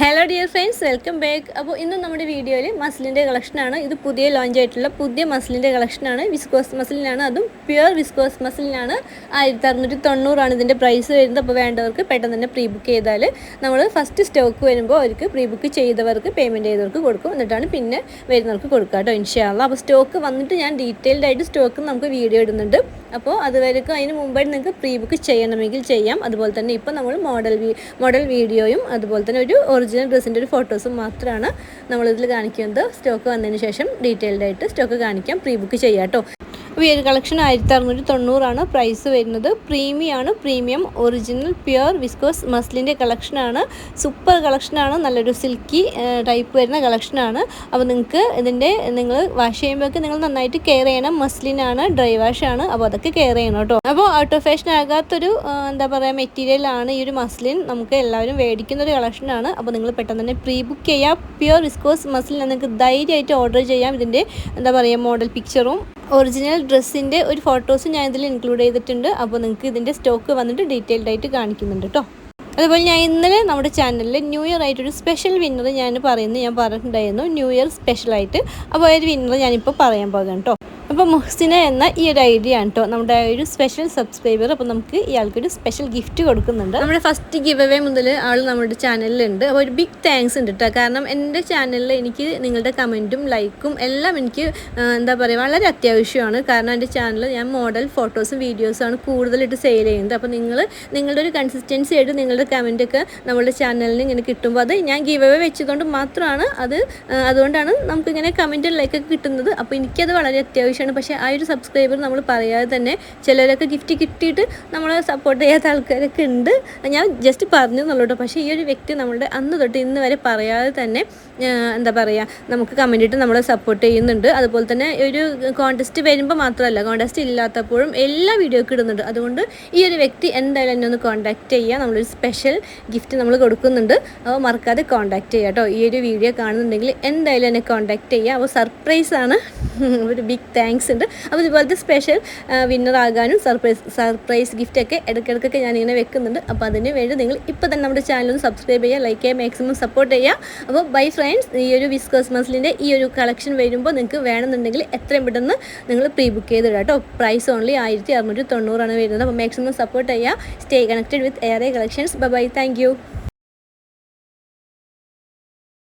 Hello dear friends welcome back അപ്പോൾ ഇന്ന് നമ്മുടെ വീഡിയോയിൽ മസിലിന്റെ കളക്ഷനാണ് ഇത് പുതിയ ലോഞ്ച് ആയിട്ടുള്ള പുതിയ മസിലിന്റെ കളക്ഷനാണ് വിസ്കോസ് മസിലിനാണ് അതും പ്യുവർ വിസ്കോസ് മസിലിനാണ് ആയിരത്തി അറുന്നൂറ്റി തൊണ്ണൂറാണ് ഇതിന്റെ പ്രൈസ് വരുന്നത്. അപ്പോൾ വേണ്ടവർക്ക് പെട്ടെന്ന് തന്നെ പ്രീ ബുക്ക് ചെയ്താൽ നമ്മൾ ഫസ്റ്റ് സ്റ്റോക്ക് വരുമ്പോൾ അവർക്ക് പ്രീ ബുക്ക് ചെയ്തവർക്ക് പേയ്മെന്റ് ചെയ്തവർക്ക് കൊടുക്കും. എന്നിട്ടാണ് പിന്നെ വരുന്നവർക്ക് കൊടുക്കുക കേട്ടോ ഇൻഷാല്ല അപ്പോൾ സ്റ്റോക്ക് വന്നിട്ട് ഞാൻ ഡീറ്റെയിൽഡ് ആയിട്ട് സ്റ്റോക്ക് നമുക്ക് വീഡിയോ ഇടുന്നുണ്ട്. അപ്പോൾ അതുവരെക്കും അതിന് മുമ്പായിട്ട് നിങ്ങൾക്ക് പ്രീ ബുക്ക് ചെയ്യണമെങ്കിൽ ചെയ്യാം. അതുപോലെ തന്നെ ഇപ്പോൾ നമ്മൾ മോഡൽ മോഡൽ വീഡിയോയും അതുപോലെ തന്നെ ഒരു ഒറിജിനൽ ഡ്രസ്സിന്റെ ഒരു ഫോട്ടോസും മാത്രമാണ് നമ്മളിതിൽ കാണിക്കുന്നത്. സ്റ്റോക്ക് വന്നതിന് ശേഷം ഡീറ്റെയിൽഡ് ആയിട്ട് സ്റ്റോക്ക് കാണിക്കാം. പ്രീ ബുക്ക് ചെയ്യാം കേട്ടോ ഈ ഒരു കളക്ഷൻ ആയിരത്തി അറുന്നൂറ്റി തൊണ്ണൂറാണ് പ്രൈസ് വരുന്നത്. പ്രീമിയാണ് പ്രീമിയം ഒറിജിനൽ പ്യുവർ വിസ്കോസ് മസ്ലിന്റെ കളക്ഷനാണ് സൂപ്പർ കളക്ഷനാണ് നല്ലൊരു സിൽക്കി ടൈപ്പ് വരുന്ന കളക്ഷനാണ് അപ്പോൾ നിങ്ങൾക്ക് ഇതിന്റെ നിങ്ങൾ വാഷ് ചെയ്യുമ്പോഴൊക്കെ നിങ്ങൾ നന്നായിട്ട് കെയർ ചെയ്യണം. മസ്ലിനാണ് ഡ്രൈ വാഷാണ് അപ്പോൾ അതൊക്കെ കെയർ ചെയ്യണം കേട്ടോ. അപ്പോൾ ഔട്ട് ഓഫ് ഫാഷൻ ആകാത്തൊരു എന്താ പറയുക മെറ്റീരിയലാണ് ഈ ഒരു മസ്ലിൻ നമുക്ക് എല്ലാവരും മേടിക്കുന്ന ഒരു കളക്ഷനാണ് അപ്പോൾ നിങ്ങൾ പെട്ടെന്ന് തന്നെ പ്രീ ബുക്ക് ചെയ്യാം പ്യുവർ വിസ്കോസ് മസ്ലിൻ നിങ്ങൾക്ക് ധൈര്യമായിട്ട് ഓർഡർ ചെയ്യാം. ഇതിന്റെ എന്താ പറയുക മോഡൽ പിക്ചറും ഒറിജിനൽ ഡ്രസ്സിന്റെ ഒരു ഫോട്ടോസ് ഞാൻ ഇതിൽ ഇൻക്ലൂഡ് ചെയ്തിട്ടുണ്ട്. അപ്പോൾ നിങ്ങൾക്ക് ഇതിന്റെ സ്റ്റോക്ക് വന്നിട്ട് ഡീറ്റെയിൽഡ് ആയിട്ട് കാണിക്കുന്നുണ്ട് കേട്ടോ അതുപോലെ ഞാൻ ഇന്നലെ നമ്മുടെ ചാനലിൽ ന്യൂ ഇയർ ആയിട്ട് ഒരു സ്പെഷ്യൽ വിന്നർ ഞാൻ പറയുന്നത് ഞാൻ പറഞ്ഞിട്ടുണ്ടായിരുന്നു ന്യൂ ഇയർ സ്പെഷ്യലായിട്ട് അപ്പോൾ ഒരു വിന്നർ ഞാനിപ്പോൾ പറയാൻ പോകാം കേട്ടോ അപ്പോൾ മുഹ്സിന എന്ന ഈ ഒരു ഐഡിയ ആണ് കേട്ടോ. നമ്മുടെ ഒരു സ്പെഷ്യൽ സബ്സ്ക്രൈബർ അപ്പോൾ നമുക്ക് ഇയാൾക്കൊരു സ്പെഷ്യൽ ഗിഫ്റ്റ് കൊടുക്കുന്നുണ്ട്. നമ്മുടെ ഫസ്റ്റ് ഗിവ് അവേ മുതൽ ആൾ നമ്മുടെ ചാനലിലുണ്ട് അപ്പോൾ ഒരു ബിഗ് താങ്ക്സ് ഉണ്ട് കേട്ടോ. കാരണം എന്റെ ചാനലിൽ എനിക്ക് നിങ്ങളുടെ കമന്റും ലൈക്കും എല്ലാം എനിക്ക് എന്താ പറയുക വളരെ അത്യാവശ്യമാണ്. കാരണം എന്റെ ചാനൽ ഞാൻ മോഡൽ ഫോട്ടോസും വീഡിയോസുമാണ് കൂടുതലായിട്ട് സെയിൽ ചെയ്യുന്നത്. അപ്പോൾ നിങ്ങൾ നിങ്ങളുടെ ഒരു കൺസിസ്റ്റൻസി ആയിട്ട് നിങ്ങളുടെ കമന്റൊക്കെ നമ്മുടെ ചാനലിന് ഇങ്ങനെ കിട്ടുമ്പോൾ അത് ഞാൻ ഗിവ് അവേ വെച്ചതുകൊണ്ട് മാത്രമാണ് അത് അതുകൊണ്ടാണ് നമുക്കിങ്ങനെ കമന്റ് ലൈക്കൊക്കെ കിട്ടുന്നത്. അപ്പോൾ എനിക്കത് വളരെ അത്യാവശ്യമാണ്. പക്ഷേ ആ ഒരു സബ്സ്ക്രൈബർ നമ്മൾ പറയാതെ തന്നെ ചിലരൊക്കെ ഗിഫ്റ്റ് കിട്ടിയിട്ട് നമ്മളെ സപ്പോർട്ട് ചെയ്യാത്ത ആൾക്കാരൊക്കെ ഉണ്ട്. ഞാൻ ജസ്റ്റ് പറഞ്ഞു എന്നുള്ളൂ പക്ഷേ ഈ ഒരു വ്യക്തി നമ്മളുടെ അന്ന് തൊട്ട് ഇന്ന് വരെ പറയാതെ തന്നെ എന്താ പറയുക നമുക്ക് കമന്റ് ഇട്ട് നമ്മളെ സപ്പോർട്ട് ചെയ്യുന്നുണ്ട്. അതുപോലെ തന്നെ ഒരു കോൺടെസ്റ്റ് വരുമ്പോൾ മാത്രമല്ല കോൺടെസ്റ്റ് ഇല്ലാത്തപ്പോഴും എല്ലാ വീഡിയോക്കും ഇടുന്നുണ്ട്. അതുകൊണ്ട് ഈ ഒരു വ്യക്തി എന്തായാലും എന്നെ ഒന്ന് കോൺടാക്റ്റ് ചെയ്യുക നമ്മളൊരു സ്പെഷ്യൽ ഗിഫ്റ്റ് നമ്മൾ കൊടുക്കുന്നുണ്ട്. അപ്പോൾ മറക്കാതെ കോൺടാക്റ്റ് ചെയ്യുക കേട്ടോ ഈ ഒരു വീഡിയോ കാണുന്നുണ്ടെങ്കിൽ എന്തായാലും എന്നെ കോൺടാക്റ്റ് ചെയ്യുക അപ്പോൾ സർപ്രൈസാണ് ഒരു ബിഗ് താങ്ക്സ് ഉണ്ട്. അപ്പോൾ ഇതുപോലത്തെ സ്പെഷ്യൽ വിന്നർ ആകാനും സർപ്രൈസ് സർപ്രൈസ് ഗിഫ്റ്റൊക്കെ ഇടയ്ക്കിടയ്ക്കൊക്കെ ഞാനിങ്ങനെ വെക്കുന്നുണ്ട്. അപ്പോൾ അതിന് വേണ്ടി നിങ്ങൾ ഇപ്പോൾ തന്നെ നമ്മുടെ ചാനൽ ഒന്ന് സബ്സ്ക്രൈബ് ചെയ്യുക ലൈക്ക് ചെയ്യുക മാക്സിമം സപ്പോർട്ട് ചെയ്യുക. അപ്പോൾ ബൈ ഫ്രണ്ട്സ് ഈ ഒരു വിസ്കോസ് മസിലിന്റെ ഈ ഒരു കളക്ഷൻ വരുമ്പോൾ നിങ്ങൾക്ക് വേണമെന്നുണ്ടെങ്കിൽ എത്രയും പെട്ടെന്ന് നിങ്ങൾ പ്രീ ബുക്ക് ചെയ്തിടുക കേട്ടോ. പ്രൈസ് ഓൺലി ആയിരത്തി അറുന്നൂറ്റി തൊണ്ണൂറാണ് വരുന്നത്. അപ്പോൾ മാക്സിമം സപ്പോർട്ട് ചെയ്യുക. Stay connected with air collections bye thank you